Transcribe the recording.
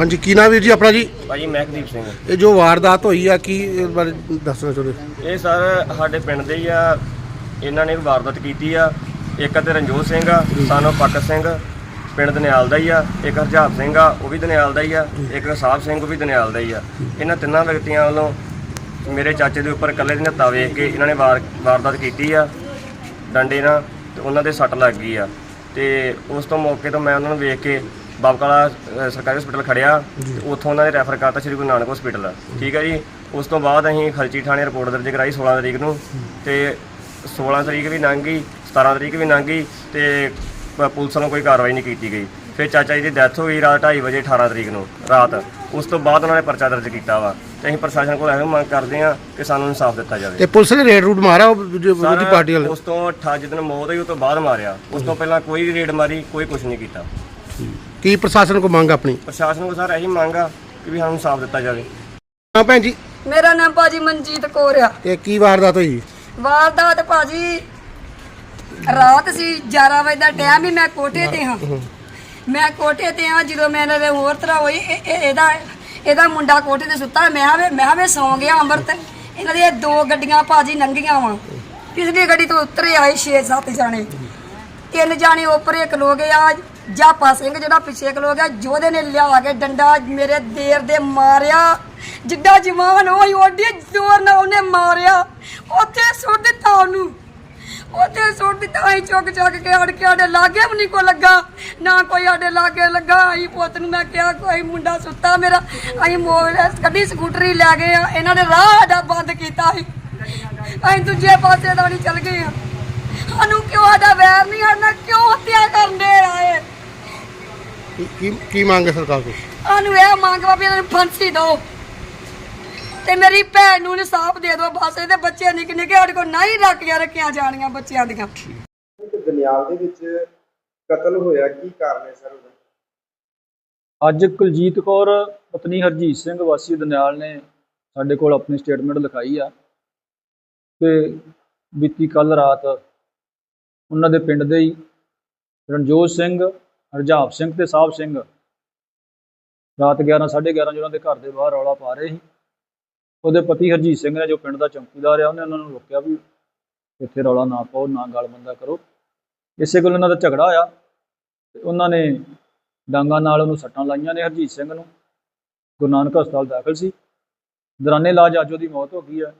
ਹਾਂਜੀ ਕੀ ਨਾਮ ਵੀਰ ਜੀ ਆਪਣਾ ਜੀ? ਭਾਜੀ ਮਹਿਕਦੀਪ ਸਿੰਘ। ਇਹ ਜੋ ਵਾਰਦਾਤ ਹੋਈ ਆ ਕੀ ਇਸ ਬਾਰੇ ਦੱਸਣਾ ਚਾਹੁੰਦੇ? ਇਹ ਸਰ ਸਾਡੇ ਪਿੰਡ ਦੇ ਹੀ ਆ। ਇਹਨਾਂ ਨੇ ਵਾਰਦਾਤ ਕੀਤੀ ਆ। ਇੱਕ ਤੇ ਰਣਜੋਤ ਸਿੰਘ ਆ ਸਾਨੂੰ ਪੱਕ ਸਿੰਘ। ਪਿੰਡ ਦਨਿਆਲ ਦਾ ਹੀ ਆ। ਇੱਕ ਹਰਜਾਬ ਸਿੰਘ ਆ ਉਹ ਵੀ ਦਨਿਆਲ ਦਾ ਹੀ ਆ। ਇੱਕ ਸਾਹਿਬ ਸਿੰਘ ਉਹ ਵੀ ਦਨਿਆਲ ਦਾ ਹੀ ਆ। ਇਹਨਾਂ ਤਿੰਨਾਂ ਵਿਅਕਤੀਆਂ ਵੱਲੋਂ ਮੇਰੇ ਚਾਚੇ ਦੇ ਉੱਪਰ ਇਕੱਲੇ ਦੀ ਨੱਤਾ ਵੇਖ ਕੇ ਇਹਨਾਂ ਨੇ ਵਾਰ ਵਾਰਦਾਤ ਕੀਤੀ ਆ। ਡੰਡੇ ਨਾਲ ਤੇ ਉਹਨਾਂ ਦੇ ਸੱਟ ਲੱਗ ਗਈ ਆ। ਤੇ ਉਸ ਤੋਂ ਮੌਕੇ ਤੋਂ ਮੈਂ ਉਹਨਾਂ ਨੂੰ ਵੇਖ ਕੇ ਬਾਬਕਾਲਾ ਸਰਕਾਰੀ ਹਸਪੀਟਲ ਖੜਿਆ ਉੱਥੋਂ ਉਹਨਾਂ ਨੇ ਰੈਫਰ ਕਰਤਾ ਸ਼੍ਰੀ ਗੁਰੂ ਨਾਨਕ ਹਸਪੀਟਲ ਠੀਕ ਹੈ ਜੀ? ਉਸ ਤੋਂ ਬਾਅਦ ਅਸੀਂ ਖਰਚੀ ਥਾਣੇ ਰਿਪੋਰਟ ਦਰਜ ਕਰਾਈ 16 ਤਰੀਕ ਨੂੰ ਤੇ 16 ਤਰੀਕ ਵੀ ਲੰਘ ਗਈ 17 ਤਰੀਕ ਵੀ ਲੰਘ ਗਈ ਤੇ ਪੁਲਿਸ ਵੱਲੋਂ ਕੋਈ ਕਾਰਵਾਈ ਨਹੀਂ ਕੀਤੀ ਗਈ। ਫਿਰ ਚਾਚਾ ਜੀ ਦੀ ਡੈਥ ਹੋਈ ਰਾਤ 2:30 ਵਜੇ 18 ਤਰੀਕ ਨੂੰ ਰਾਤ। ਉਸ ਤੋਂ ਬਾਅਦ ਉਹਨਾਂ ਨੇ ਪਰਚਾ ਦਰਜ ਕੀਤਾ ਵਾ ਤੇ ਅਸੀਂ ਪ੍ਰਸ਼ਾਸਨ ਕੋਲ ਇਹੋ ਮੰਗ ਕਰਦੇ ਹਾਂ ਕਿ ਸਾਨੂੰ ਇਨਸਾਫ ਦਿੱਤਾ ਜਾਵੇ। ਤੇ ਪੁਲਿਸ ਨੇ ਰੇਡ ਰੂਟ ਮਾਰਾ ਉਹ ਜੋ ਵਿਰੋਧੀ ਸਰ, ਪਾਰਟੀ ਵਾਲੇ? ਉਸ ਤੋਂ 18 ਜਿੱਦਣ ਮੌਤ ਹੋਈ ਉਸ ਤੋਂ ਬਾਅਦ ਮਾਰਿਆ। ਉਸ ਤੋਂ ਪਹਿਲਾਂ ਕੋਈ ਰੇਡ ਮਾਰੀ ਕੋਈ ਕੁਝ ਨਹੀਂ ਕੀਤਾ। ਕੀ ਪ੍ਰਸ਼ਾਸਨ ਕੋ ਮੰਗ ਆਪਣੀ? ਪ੍ਰਸ਼ਾਸਨ ਨੂੰ ਸਰ ਇਹੀ ਮੰਗ ਆ ਕਿ ਵੀ ਸਾਨੂੰ ਇਨਸਾਫ ਦਿੱਤਾ ਜਾਵੇ। ਹਾਂ ਭੈਣ ਜੀ। ਮੇਰਾ ਨਾਮ ਭਾਜੀ ਮਨਜੀਤ ਕੌਰ ਆ। ਇਹ ਕੀ ਵਾਰਦਾਤ ਹੋਈ? ਵਾਰਦਾਤ ਭਾਜੀ ਰਾਤ ਸੀ 11 ਵਜੇ ਦਾ ਟਾਈਮ ਹੀ ਮੈਂ ਕੋਠੇ ਤੇ ਹਾਂ। ਮੈਂ ਕੋਠੇ ਤੇ ਹਾਂ ਜਦੋਂ ਮੈਂ ਇਹਨਾਂ ਦੇ ਹੋਰ ਤਰ੍ਹਾਂ ਹੋਈ ਇਹ- ਇਹ- ਇਹਦਾ ਇਹਦਾ ਮੁੰਡਾ ਕੋਠੇ ਤੇ ਸੁੱਤਾ ਮੈਂ ਆਵੇ ਮੈਂ ਆਵੇ ਸੌਂ ਗਿਆ ਅੰਮ੍ਰਿਤ। ਇਹਨਾਂ ਦੀਆਂ ਦੋ ਗੱਡੀਆਂ ਭਾਜੀ ਲੰਘੀਆਂ ਵਾ। ਪਿਛਲੀ ਗੱਡੀ ਤੋਂ ਉਤਰੇ ਆਏ 6-7 ਜਾਣੇ। ਤਿੰਨ ਜਾਣੇ ਉੱਪਰੇ ਖਲੋ ਗਏ ਆ। ਜਾਪਾ ਸਿੰਘ ਜਿਹੜਾ ਪਿੱਛੇ ਖਲੋ ਗਿਆ ਜੋਧੇ ਨੇ ਲਿਆ ਕੇ ਡੰਡਾ ਮੇਰੇ ਦੇਰ ਦੇ ਮਾਰਿਆ। ਜਿੱਡਾ ਜਵਾਨ ਹੋਈ ਓਡੀ ਜ਼ੋਰ ਨਾਲ ਉਹਨੇ ਮਾਰਿਆ। ਉੱਥੇ ਸੁੱਟ ਦਿੱਤਾ ਉਹਨੂੰ। ਉੱਥੇ ਸੁੱਟ ਦਿੱਤਾ, ਅਸੀਂ ਚੁੱਕ ਚੁੱਕ ਕੇ ਅੜ ਕੇ ਸਾਡੇ ਲਾਗੇ ਵੀ ਨਹੀਂ ਕੋ ਲੱਗਾ। ਨਾ ਕੋਈ ਸਾਡੇ ਲਾਗੇ ਲੱਗਾ। ਅਸੀਂ ਪੁੱਤ ਨੂੰ ਮੈਂ ਕਿਹਾ, ਕੋਈ ਮੁੰਡਾ ਸੁੱਤਾ ਮੇਰਾ। ਅਸੀਂ ਮੋੜ ਕੱਢੀ ਸਕੂਟਰੀ ਲੈ ਗਏ ਆ। ਇਹਨਾਂ ਨੇ ਰਾਹ ਸਾਡਾ ਬੰਦ ਕੀਤਾ ਸੀ। ਅਸੀਂ ਦੂਜੇ ਪਾਸੇ ਦਾ ਨਹੀਂ ਚੱਲ ਗਏ ਆ। ਸਾਨੂੰ ਕਿਉਂ ਸਾਡਾ ਵੈਰ ਨਹੀਂ ਹੜਨਾ ਕਿਉਂ ਹੱਤਿਆ ਕਰਦੇ ਕੀ- ਕੀ ਕੀ ਮੰਗ ਹੈ ਸਰਕਾਰ ਕੋ ਸਾਨੂੰ ਇਹ ਮੰਗਵਾ ਵੀ ਇਹਨਾਂ ਨੂੰ ਫਾਂਸੀ ਦਿਓ। ਤੇ ਮੇਰੀ ਭੈਣ ਨੂੰ ਇਨਸਾਫ ਦੇ ਦਿਓ ਬਸ ਇਹਦੇ ਬੱਚੇ ਨਿੱਕੇ ਨਿੱਕੇ ਸਾਡੇ ਕੋਲ ਨਹੀਂ ਰੱਖੀਆਂ ਰੱਖੀਆਂ ਜਾਣੀਆਂ ਬੱਚਿਆਂ ਦੀਆਂ। ਇੱਕ ਦਨਿਆਲ ਦੇ ਵਿੱਚ ਕਤਲ ਹੋਇਆ ਕੀ ਕਾਰਨ ਹੈ ਸਰ ਉਹਦਾ? ਅੱਜ ਕੁਲਜੀਤ ਕੌਰ ਪਤਨੀ ਹਰਜੀਤ ਸਿੰਘ ਵਾਸੀ ਦਨਿਆਲ ਨੇ ਸਾਡੇ ਕੋਲ ਆਪਣੀ ਸਟੇਟਮੈਂਟ ਲਿਖਾਈ ਆ। ਕਿ ਬੀਤੀ ਕੱਲ ਰਾਤ ਉਹਨਾਂ ਦੇ ਪਿੰਡ ਦੇ ਹੀ ਰਣਜੋਤ ਸਿੰਘ ਹਰਜਾਪ ਸਿੰਘ ਤੇ ਸਾਹਿਬ ਸਿੰਘ। ਰਾਤ 11 11:30 ਉਹਨਾਂ ਦੇ ਘਰ ਦੇ ਬਾਹਰ ਰੌਲਾ ਪਾ ਰਹੇ ਸੀ, ਉਹਦੇ ਪਤੀ ਹਰਜੀਤ ਸਿੰਘ ਨੇ ਜੋ ਪਿੰਡ ਦਾ ਚੌਕੀਦਾਰ ਆ, ਉਹਨੇ ਉਹਨਾਂ ਨੂੰ ਰੋਕਿਆ ਵੀ ਇੱਥੇ ਰੌਲਾ ਨਾ ਪਾਓ, ਨਾ ਗਲਬੰਦਾ ਕਰੋ। ਇਸੇ ਗੱਲ ਉਹਨਾਂ ਦਾ ਝਗੜਾ ਹੋਇਆ ਤੇ ਉਹਨਾਂ ਨੇ ਡਾਂਗਾਂ ਨਾਲ ਉਹਨੂੰ ਸੱਟਾਂ ਲਾਈਆਂ ਨੇ ਹਰਜੀਤ ਸਿੰਘ ਨੂੰ। ਗੁਰੂ ਨਾਨਕ ਹਸਪਤਾਲ ਦਾਖਲ ਸੀ। ਦੌਰਾਨੇ ਇਲਾਜ ਅੱਜ ਉਹਦੀ ਮੌਤ ਹੋ ਗਈ ਹੈ